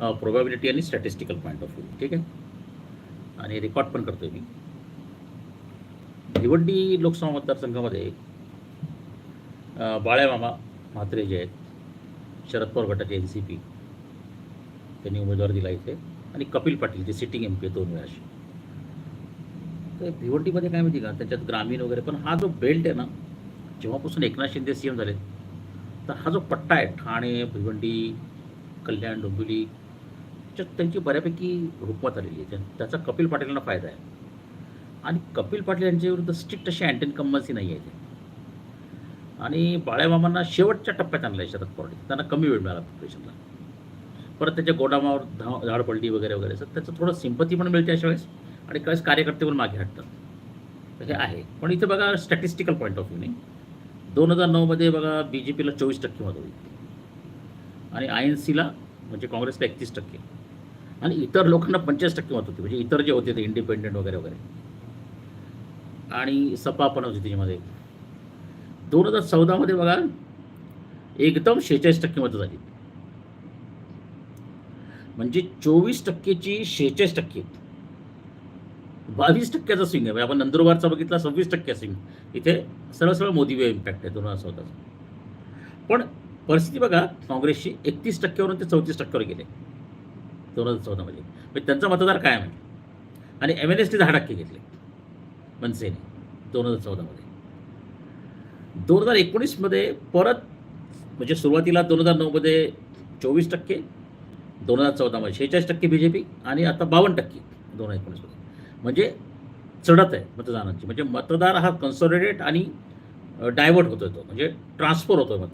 Probability आणि statistical point of view ठीक आहे? आणि रेकॉर्ड पण करतोय मी. भिवंडी लोकसभा मतदारसंघामध्ये बाळ्यामामा म्हात्रे जे आहेत शरद पवार गटाचे एन सी पी त्यांनी उमेदवार दिला इथे. आणि कपिल पाटील जे सिटिंग एम पी दोन वेळाशी तर भिवंडीमध्ये काय माहिती का? त्याच्यात ग्रामीण वगैरे पण हा जो बेल्ट आहे ना जेव्हापासून एकनाथ शिंदे सी एम झाले तर हा जो पट्टा आहे ठाणे भिवंडी कल्याण डोंबिवली त्यांची बऱ्यापैकी हुकमत आलेली आहे. त्याचा कपिल पाटीलांना फायदा आहे. आणि कपिल पाटील यांच्याविरुद्ध स्ट्रिक्ट अशी अँटी इन्कम्बन्सी नाही आहे ते. आणि बाळ्यामामांना शेवटच्या टप्प्यात आणलं आहे शरद पवार. त्यांना कमी वेळ मिळाला प्रिपरेशनला परत त्याच्या गोडामावर धा झाड पडली वगैरे वगैरे तर त्याचं थोडं सिंपती पण मिळते अशा वेळेस. आणि काही कार्यकर्ते पण मागे हटतात. हे आहे. पण इथे बघा स्टॅटिस्टिकल पॉईंट ऑफ व्ह्यूने दोन हजार नऊमध्ये बघा बी जे पीला चोवीस टक्के मत होती. आणि आय एन सीला म्हणजे काँग्रेसला एकतीस टक्के. आणि इतर लोकांना पंचेचाळीस टक्के मत होती. म्हणजे इतर जे होते ते इंडिपेंडेंट वगैरे वगैरे. आणि सपा पण होती त्याच्यामध्ये दोन हजार चौदामध्ये बघा एकदम शेहेचाळीस टक्के मतं झाली. म्हणजे चोवीस टक्केची शेहेचाळीस टक्के. बावीस टक्क्याचा स्विंग आहे. म्हणजे आपण नंदुरबारचा बघितला सव्वीस टक्के स्विंग इथे सरळ सरळ मोदी वे इम्पॅक्ट आहे दोन हजार चौदाचा. पण परिस्थिती बघा काँग्रेसची एकतीस टक्क्यावरून ते चौतीस टक्क्यावर गेले. दोन हजार चौदामध्ये म्हणजे त्यांचा मतदार कायम आहे आणि एम एन एस टी दहा टक्के घेतले? मनसेने दोन हजार चौदामध्ये दोन हजार एकोणीसमध्ये परत म्हणजे सुरुवातीला दोन हजार नऊमध्ये चोवीस टक्के दोन हजार चौदामध्ये शेहेचाळीस टक्के बी जे पी आणि आता बावन्न टक्के दोन हजार एकोणीसमध्ये म्हणजे चढत आहे मतदानाची. म्हणजे मतदार हा कन्सॉलिडेट आणि डायव्हर्ट होतोय तो. म्हणजे ट्रान्सफर होतोय मत.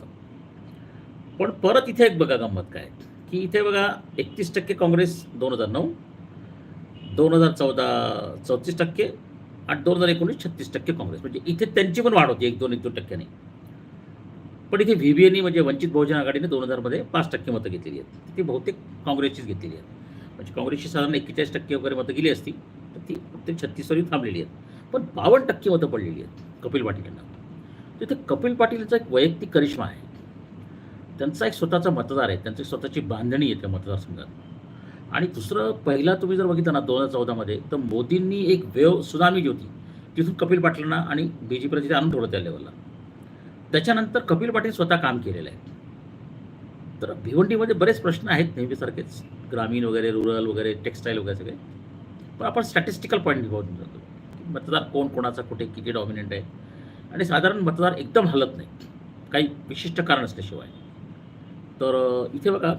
पण परत इथे एक बघा गंमत काय की इथे बघा एकतीस टक्के काँग्रेस दोन हजार नऊ दोन हजार चौदा चौतीस टक्के आणि दोन हजार एकोणीस छत्तीस टक्के काँग्रेस. म्हणजे इथे त्यांची पण वाढ होती एक दोन एक दोन टक्क्याने. पण इथे व्ही बी एनी म्हणजे वंचित बहुजन आघाडीने दोन हजारमध्ये पाच टक्के मतं घेतलेली आहेत. ती बहुतेक काँग्रेसचीच घेतलेली आहेत. म्हणजे काँग्रेसची साधारण एक्केचाळीस टक्के वगैरे मतं गेली असती तर ती प्रत्येक छत्तीसवरही थांबलेली आहेत. पण बावन्न टक्के मतं पडलेली आहेत कपिल पाटील यांना. तिथे कपिल पाटीलचा एक वैयक्तिक करिश्मा आहे. त्यांचा एक स्वतःचा मतदार आहे. त्यांची स्वतःची बांधणी आहे त्या मतदारसंघात. आणि दुसरं पहिला तुम्ही जर बघितलं ना दोन हजार चौदामध्ये तर मोदींनी एक वेव सुनामी जी होती तिथून कपिल पाटलांना आणि बी जे पीला तिथे आणून त्या लेवलला त्याच्यानंतर कपिल पाटील स्वतः काम केलेलं आहे. तर भिवंडीमध्ये बरेच प्रश्न आहेत नेहमीसारखेच. ग्रामीण वगैरे रुरल वगैरे टेक्स्टाईल वगैरे सगळे. पण आपण स्टॅटिस्टिकल पॉईंट घेऊन जातो. मतदार कोण कोणाचा कुठे किती डॉमिनंट आहे. आणि साधारण मतदार एकदम हलत नाही काही विशिष्ट कारण असल्याशिवाय. तर इथे बघा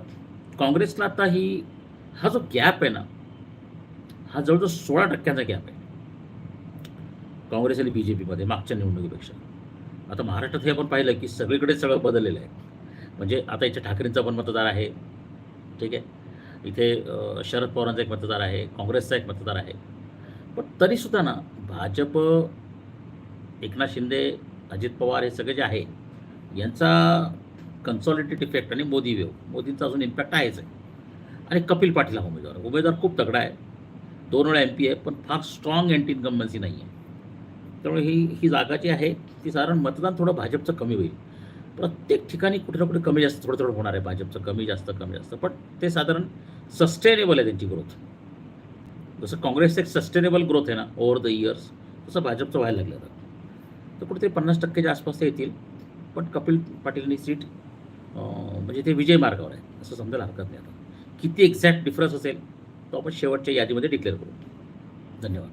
काँग्रेसला आता ही हा जो गॅप आहे ना हा जवळजवळ सोळा टक्क्यांचा गॅप आहे. काँग्रेस आणि बी जे पीमध्ये मागच्या निवडणुकीपेक्षा. आता महाराष्ट्रात हे आपण पाहिलं की सगळीकडे सगळं बदललेलं आहे. म्हणजे आता इथे ठाकरेंचा पण मतदार आहे. ठीक आहे? इथे शरद पवारांचा एक मतदार आहे काँग्रेसचा एक मतदार आहे. पण तरीसुद्धा ना भाजप एकनाथ शिंदे अजित पवार हे सगळे जे आहे यांचा कन्सॉलिडेट इफेक्ट आणि मोदी वेव. मोदींचा अजून इम्पॅक्ट आहेच आहे. आणि कपिल पाटील हा उमेदवार उमेदवार खूप तगडा आहे. दोन वेळा एम पी आहे पण फार स्ट्रॉंग अँटी इन्कम्बन्सी नाही आहे. त्यामुळे ही ही जागा जी आहे ती साधारण मतदान थोडं भाजपचं कमी होईल. प्रत्येक ठिकाणी कुठे ना कुठे कमी जास्त थोडं थोडं होणार आहे. भाजपचं कमी जास्त कमी जास्त. पण ते साधारण सस्टेनेबल आहे त्यांची ग्रोथ जसं काँग्रेसचं एक सस्टेनेबल ग्रोथ आहे ना ओव्हर द इयर्स तसं भाजपचं व्हायला लागलं तर कुठेतरी पन्नास टक्केच्या आसपास ते येतील. पण कपिल पाटीलनी सीट म्हणजे ते विजय मार्गावर आहे असं समजायला हरकत नाही आता. किती एक्झॅक्ट डिफरन्स असेल तो आपण शेवटच्या यादीमध्ये डिक्लेअर करू. धन्यवाद.